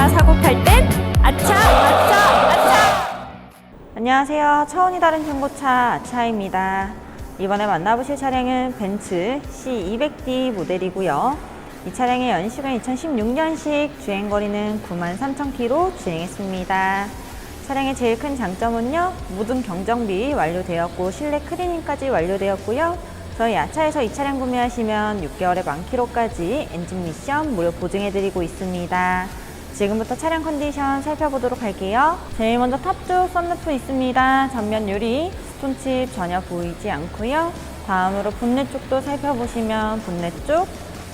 기타 사고 팔 땐 아차 아차 아차. 안녕하세요. 차원이 다른 중고차 아차입니다. 이번에 만나보실 차량은 벤츠 C200D 모델이고요. 이 차량의 연식은 2016년식 주행거리는 93,000km 주행했습니다. 차량의 제일 큰 장점은요 모든 경정비 완료되었고 실내 크리닝까지 완료되었고요. 저희 아차에서 이 차량 구매하시면 6개월에 만 킬로까지 엔진 미션 무료 보증해드리고 있습니다. 지금부터 차량 컨디션 살펴보도록 할게요. 제일 먼저 탑쪽 썬루프 있습니다. 전면 유리, 스톤칩 전혀 보이지 않고요. 다음으로 본넷 쪽도 살펴보시면 본넷 쪽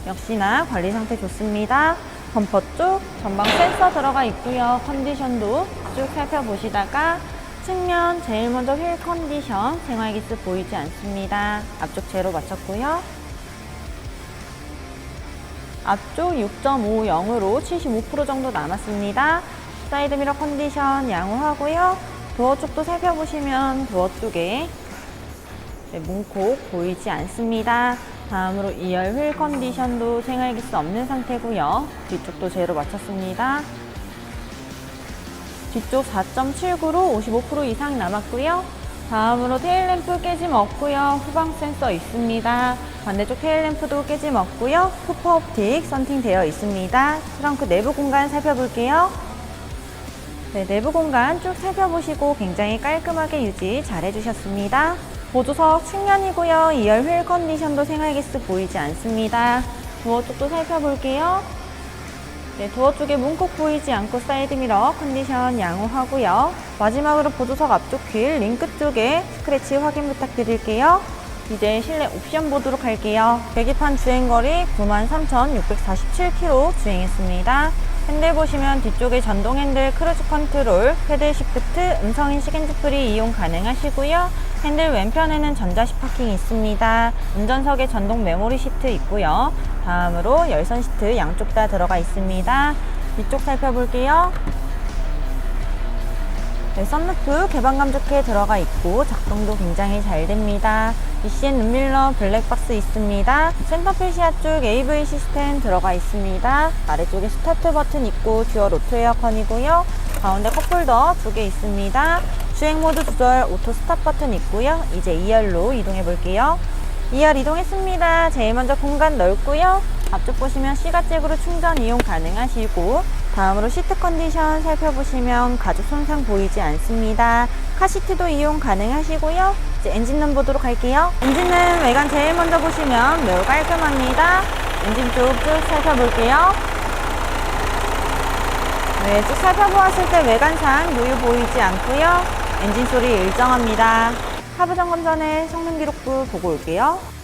역시나 관리 상태 좋습니다. 범퍼 쪽 전방 센서 들어가 있고요. 컨디션도 쭉 살펴보시다가 측면 제일 먼저 휠 컨디션 생활기스 보이지 않습니다. 앞쪽 제로 맞췄고요. 앞쪽 6.50으로 75% 정도 남았습니다. 사이드미러 컨디션 양호하고요. 도어 쪽도 살펴보시면 도어 쪽에 네, 문콕 보이지 않습니다. 다음으로 2열 휠 컨디션도 생활기스 없는 상태고요. 뒤쪽도 제로 맞췄습니다. 뒤쪽 4.79로 55% 이상 남았고요. 다음으로 테일램프 깨짐 없고요. 후방 센서 있습니다. 반대쪽 테일램프도 깨짐 없고요. 쿠퍼 옵틱 썬팅 되어 있습니다. 트렁크 내부 공간 살펴볼게요. 네, 내부 공간 쭉 살펴보시고 굉장히 깔끔하게 유지 잘 해주셨습니다. 보조석 측면이고요. 2열 휠 컨디션도 생활기스 보이지 않습니다. 도어 쪽도 살펴볼게요. 네, 도어 쪽에 문콕 보이지 않고 사이드미러 컨디션 양호하고요. 마지막으로 보조석 앞쪽 휠 링크 쪽에 스크래치 확인 부탁드릴게요. 이제 실내 옵션 보도록 할게요. 계기판 주행거리 93,647km 주행했습니다. 핸들 보시면 뒤쪽에 전동 핸들 크루즈 컨트롤, 패들 시프트, 음성인식 핸즈프리 이용 가능하시고요. 핸들 왼편에는 전자식 파킹 있습니다. 운전석에 전동 메모리 시트 있고요. 다음으로 열선 시트 양쪽 다 들어가 있습니다. 뒤쪽 살펴볼게요. 네, 썬루프 개방감 좋게 들어가 있고 작동도 굉장히 잘 됩니다. BCN 눈밀러 블랙박스 있습니다. 센터필 시야 쪽 AV 시스템 들어가 있습니다. 아래쪽에 스타트 버튼 있고 듀얼 오토 에어컨이고요. 가운데 컵홀더 두 개 있습니다. 주행 모드 조절 오토 스탑 버튼 있고요. 이제 2열로 이동해 볼게요. 2열 이동했습니다. 제일 먼저 공간 넓고요. 앞쪽 보시면 C가잭으로 충전 이용 가능하시고 다음으로 시트 컨디션 살펴보시면 가죽 손상 보이지 않습니다. 카시트도 이용 가능하시고요. 이제 엔진룸 보도록 할게요. 엔진은 외관 제일 먼저 보시면 매우 깔끔합니다. 엔진 쪽쭉 살펴볼게요. 네, 쭉 살펴보았을 때 외관상 요요 보이지 않고요. 엔진 소리 일정합니다. 하부 점검 전에 성능 기록부 보고 올게요.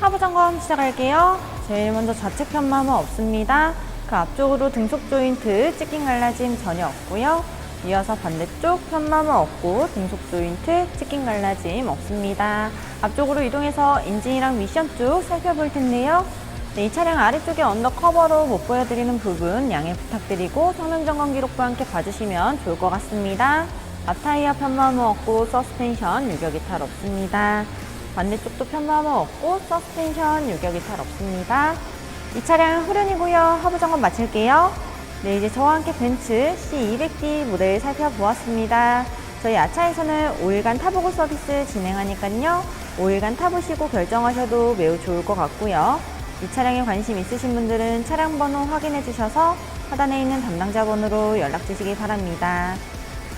하부 점검 시작할게요. 제일 먼저 좌측 편마모 없습니다. 그 앞쪽으로 등속 조인트 찍힌 갈라짐 전혀 없고요. 이어서 반대쪽 편마모 없고 등속 조인트 찍힌 갈라짐 없습니다. 앞쪽으로 이동해서 엔진이랑 미션 쪽 살펴볼 텐데요. 네, 이 차량 아래쪽에 언더커버로 못 보여드리는 부분 양해 부탁드리고 성능 점검 기록과 함께 봐주시면 좋을 것 같습니다. 앞타이어 편마모 없고 서스펜션 유격 이탈 없습니다. 반대쪽도 편마모 없고 서스펜션 유격 이탈 없습니다. 이 차량 후륜이고요. 하부 점검 마칠게요. 네, 이제 저와 함께 벤츠 C200D 모델 살펴보았습니다. 저희 아차에서는 5일간 타보고 서비스 진행하니까요. 5일간 타보시고 결정하셔도 매우 좋을 것 같고요. 이 차량에 관심 있으신 분들은 차량 번호 확인해 주셔서 하단에 있는 담당자 번호로 연락 주시기 바랍니다.